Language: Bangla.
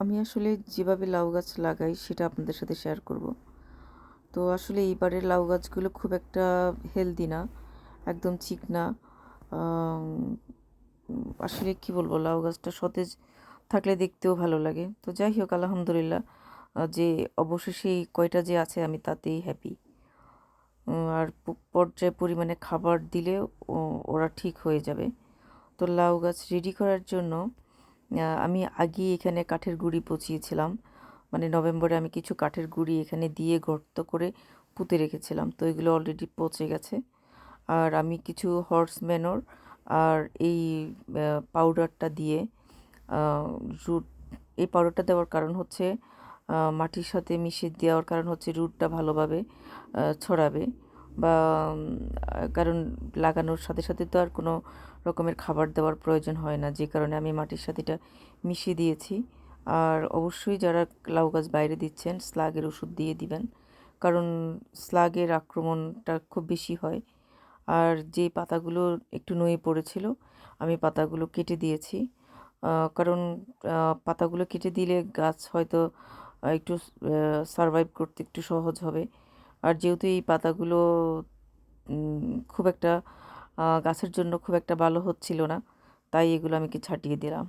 আমি আসলে যেভাবে লাউ গাছ লাগাই সেটা আপনাদের সাথে শেয়ার করব। তো আসলে এইবারের লাউ গাছগুলো খুব একটা হেলদি না, একদম চিকনা আসলে কি বলব, লাউ গাছটা সতেজ থাকলে দেখতেও ভালো লাগে। তো যাই হোক, আলহামদুলিল্লাহ যে অবশেষে এই কয়টা যে আছে আমি তাতেই হ্যাপি আর পর্যায় পরিমাণে খাবার দিলে ওরা ঠিক হয়ে যাবে। তো লাউ গাছ রেডি করার জন্য আমি আগে এখানে কাঠের গুঁড়ি পচিয়েছিলাম। মানে নভেম্বরে আমি কিছু কাঠের গুঁড়ি এখানে দিয়ে গর্ত করে পুঁতে রেখেছিলাম। তো এগুলো অলরেডি পচে গেছে। আর আমি কিছু হর্স ম্যানোর আর এই পাউডারটা দিয়ে রুট এই পাউডারটা দেওয়ার কারণ হচ্ছে মাটির সাথে মিশিয়ে দেওয়ার কারণ হচ্ছে রুটটা ভালোভাবে ছড়াবে। বা কারণ লাগানোর সাথে সাথে তো আর কোনো রকমের খাবার দেওয়ার প্রয়োজন হয় না। যে কারণে আমি মাটির সাথে এটা মিশিয়ে দিয়েছি। আর অবশ্যই যারা লাউ গাছ বাইরে দিচ্ছেন, স্লাগের ওষুধ দিয়ে দিবেন। কারণ স্লাগের আক্রমণটা খুব বেশি হয়। আর যে পাতাগুলো একটু নুয়ে পড়েছিল, আমি পাতাগুলো কেটে দিয়েছি। কারণ পাতাগুলো কেটে দিলে গাছ হয়তো একটু সারভাইভ করতে একটু সহজ হবে। আর যেহেতু এই পাতাগুলো খুব একটা গাছের জন্য খুব একটা ভালো হচ্ছিল না, তাই এগুলো আমি কি ছাটিয়ে দিলাম।